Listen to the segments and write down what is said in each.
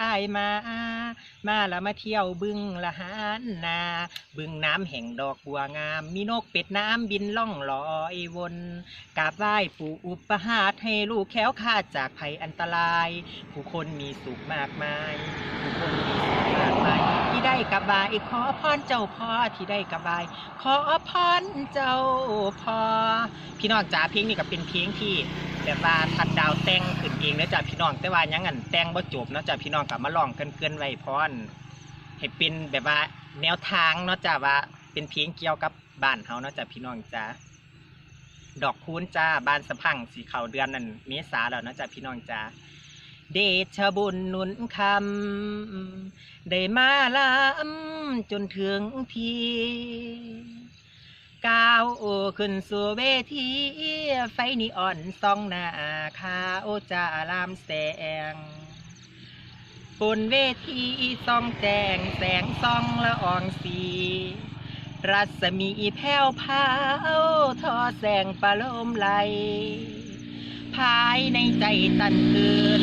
อายมาอา มาละมาเที่ยวบึงละหานนา บึงน้ำแห่งดอกบัวงาม มีนกเป็ดน้ำบินล่องลอยวนกราบไหว้ปู่อุปหาตให้ลูกแค้วคาดจากภัยอันตราย ผู้คนมีสุขมากมาย ผู้คนมีสุขมากมาย ที่ได้กระบายขอพรเจ้าพ่อที่ได้กระบาย ขอพรเจ้าพ่อพี่น้องจ๋าเพลงนี้ก็เป็นเพลงที่แบบว่าทัดดาวแต่งขึ้นเองเด้อจ้ะพี่น้องแต่ว่ายังอันแต่งบ่จบเนะจ้ะพี่น้องก็มาลองเกินๆไว้พรให้เป็นแบบว่าแนวทางเนาะจ้ะว่าเป็นเพลงเกี่ยวกับบ้านเฮาเนาะจ้ะพี่น้องจ้าดอกคูณจ้าบ้านสะพังสีเขาเดือนนั่นเมษาแล้วเนาะจ้ะพี่น้องจ้าเดชบุญหนุนคำได้มาลำจนถึงทีก้าวขึ้นสู่เวทีไฟนีอ่อนส่องหน้าขาวจะลามแสง บนเวทีส่องแจงแสงส่องละอองสี รัศมีแผ้วพราวทอแสงประโลมไหล ภายในใจตันเตือน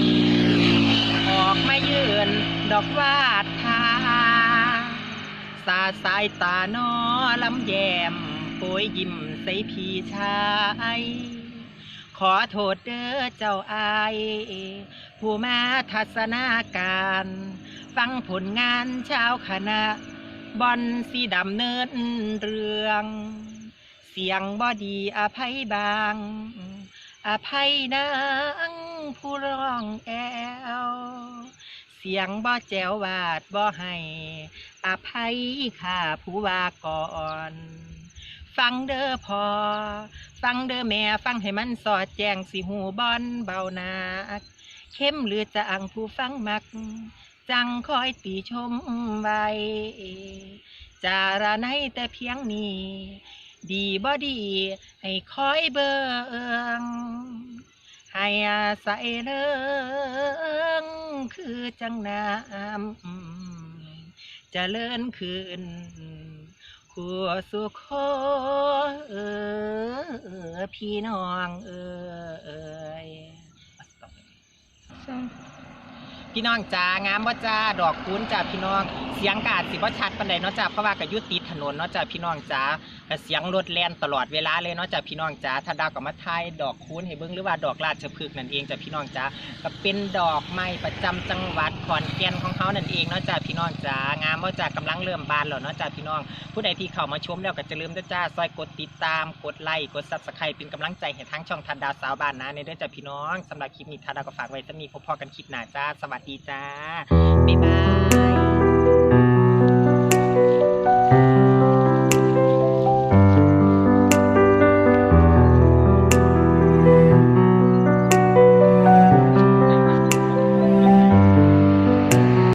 ออกมาเยือนดอกวาดทาสาสายตานอลำแยมโปยยิ้มใส่พี่ชาย ขอโทษเด้อเจ้าอาย ผู้มาทัศนาการ ฟังผลงานชาวคณะ บอนสีดำเนินเรื่อง เสียงบอดีอภัยบาง อภัยนางผู้ร้องแอว เสียงบ่แจววาดบ่ให้ อภัยข้าผู้ว่าก่อน ฟังเด้อพอ ฟังเด้อแม่ฟังให้มันสอดแจงสิหูบอนเบาหนักเข้มหรือจะอังผู้ฟังมัก จังคอยตีชมไว้จาระในแต่เพียงนี้ ดีบ่ดี ให้คอยเบิงให้อาศัยเรื่องคือจังน้ำจะเลื่อนขึ้น ขัวสุขเออพี่น้องเออเออ พี่น้องจ้างามบ่าจ้าดอกคูณจ้าพี่น้องเสียงกอาดสิบ่ชัดปานใดเนาะจ้าเพราะว่าก็อยู่ติดถนนเนาะจ้าพี่น้องจ้าเสียงรถแล่นตลอดเวลาเลยเนาะจ้ะพี่น้องจ๋าถ้าดาวกับมาไทยดอกคูณให้เบิ้งหรือว่าดอกราชพฤกษ์นั่นเองจ้ะพี่น้องจ๋าก็เป็นดอกไม้ประจำจังหวัดขอนแก่นของเขานั่นเองเนาะจ้ะพี่น้องจ๋างามว่าจ้ากำลังเริ่มบานแล้วเนาะจ้ะพี่น้อง ผู้ใดที่เข้ามาชมแล้วก็จะลืมเด้อจ้าซอยกดติดตามกดไลค์กดซับสไครป์เป็นกำลังใจให้ทั้งช่องทันดาวสาวบ้านนะในเด้อจ้ะพี่น้องสำหรับคลิปนี้ทันดาวก็ฝากไว้จะมีพบพอกันคลิปหน้าจ้าสวัสดีจ้า บ๊ายบาย